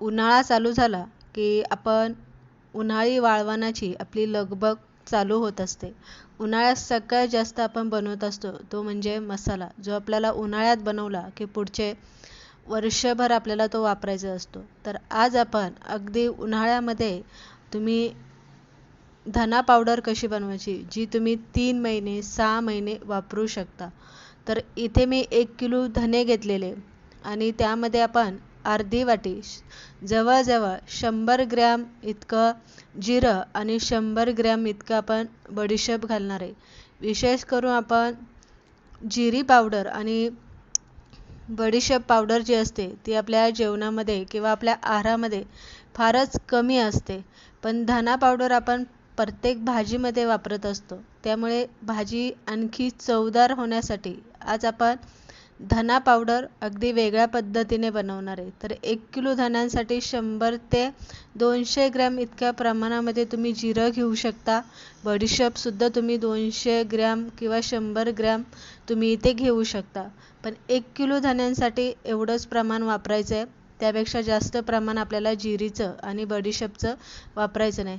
उन्हाळा चालू झाला की आपण उन्हाळी वाळवणाची आपली लगबग चालू होत असते. उन्हाळ्यात सगळ्यात जास्त आपण बनवत असतो तो म्हणजे मसाला जो आपल्याला उन्हाळ्यात बनवला की पुढचे वर्षभर आपल्याला तो वापरायचा असतो. तर आज आपण अगदी उन्हाळ्यामध्ये तुम्ही धना पावडर कशी बनवायची जी तुम्ही तीन महिने सहा महिने वापरू शकता. तर इथे मी एक किलो धने घेतलेले आणि त्यामध्ये आपण अर्धी वाटी. जवळजवळ शंभर ग्रॅम इतकं जिरं आणि शंभर ग्रॅम इतकं आपण बडीशेप घालणार आहे. विशेष करून आपण जिरी पावडर आणि बडीशेप पावडर जी असते ती आपल्या जेवणामध्ये किंवा आपल्या आहारामध्ये फारच कमी असते. पण धना पावडर आपण प्रत्येक भाजीमध्ये वापरत असतो. त्यामुळे भाजी आणखी चवदार होण्यासाठी आज आपण धना पावडर अगदी वेगळ्या पद्धतीने बनवणार आहे. तर एक किलो धन्यांसाठी शंभर ते दोनशे ग्रॅम इतक्या प्रमाणामध्ये तुम्ही जिरं घेऊ शकता. बडीशेपसुद्धा तुम्ही दोनशे ग्रॅम किंवा शंभर ग्रॅम तुम्ही इथे घेऊ शकता. पण एक किलो धन्यांसाठी एवढंच प्रमाण वापरायचं आहे त्यापेक्षा जास्त प्रमाण आपल्याला जिरीचं आणि बडीशेपचं वापरायचं नाही.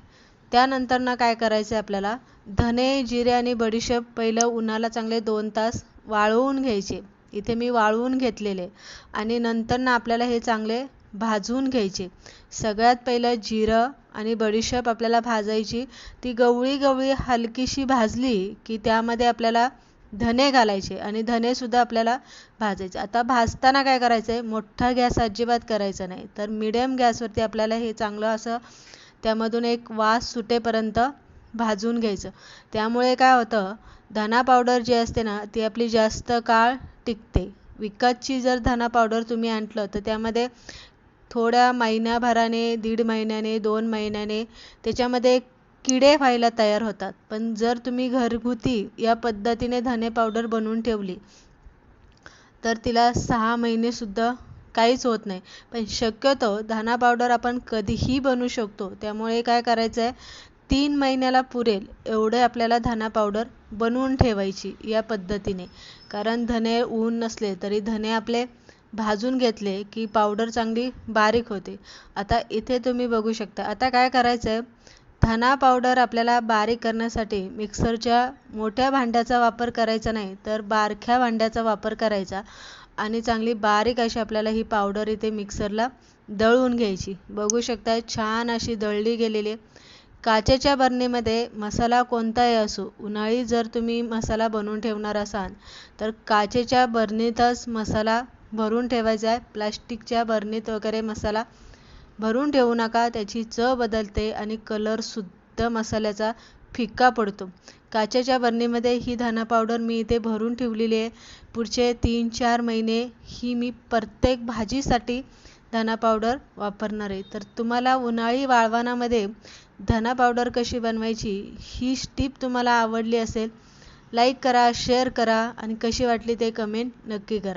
त्यानंतर ना काय करायचं आहे आपल्याला? धने जिरे आणि बडीशेप पहिलं उन्हाला चांगले दोन तास वाळवून घ्यायचे. इथे मी वाळवून घेतलेले. आणि नंतर ना आपल्याला हे चांगले भाजून घ्यायचे. सगळ्यात पहिलं जिरं आणि बडीशेप आपल्याला भाजायची. ती गवळी गवळी हलकीशी भाजली की त्यामध्ये आपल्याला धने घालायचे आणि धनेसुद्धा आपल्याला भाजायचे. आता भाजताना काय करायचं आहे मोठा गॅस अजिबात करायचा नाही. तर मिडियम गॅसवरती आपल्याला हे चांगलं असं त्यामधून एक वास सुटेपर्यंत भाजून घ्यायचं. त्यामुळे काय होतं धना पावडर जी असते ना ती आपली जास्त काळ टिकते. विकतची जर धना पावडर तुम्ही आणलं तर त्यामध्ये थोड्या महिन्याभराने दीड महिन्याने दोन महिन्याने त्याच्यामध्ये किडे व्हायला तयार होतात. पण जर तुम्ही घरगुती या पद्धतीने धने पावडर बनवून ठेवली तर तिला सहा महिनेसुद्धा काहीच होत नाही. पण शक्यतो धना पावडर आपण कधीही बनवू शकतो. त्यामुळे काय करायचं आहे तीन महिन्याला पुरेल एवढे आपल्याला धना पावडर बनवून ठेवायची या पद्धतीने. कारण धने ऊन नसले तरी धने आपले भाजून घेतले की पावडर चांगली बारीक होते. आता इथे तुम्ही बघू शकता. आता काय करायचं आहे धना पावडर आपल्याला बारीक करण्यासाठी मिक्सरच्या मोठ्या भांड्याचा वापर करायचा नाही तर बारक्या भांड्याचा वापर करायचा आणि चांगली बारीक अशी आपल्याला ही पावडर इथे मिक्सरला दळून घ्यायची. बघू शकता छान अशी दळली गेलेली काचेच्या बरणीमध्ये मसाला कोणताही असो उन्हाळी जर तुम्ही मसाला बनवून ठेवणार असाल तर काचेच्या बरणीतच मसाला भरून ठेवायचा आहे. प्लास्टिकच्या बरणीत वगैरे मसाला भरून ठेवू नका त्याची चव बदलते आणि कलरसुद्धा मसाल्याचा फिक्का पडतो. काचेच्या बरणीमध्ये ही धना पावडर मी इथे भरून ठेवलेली आहे. पुढचे तीन चार महिने ही मी प्रत्येक भाजीसाठी धना पावडर वापरणार आहे. तर तुम्हाला उन्हाळी वाळवानामध्ये धना पावडर कशी बनवायची ही टीप तुम्हाला आवडली असेल लाईक करा शेअर करा आणि कशी वाटली ते कमेंट नक्की करा.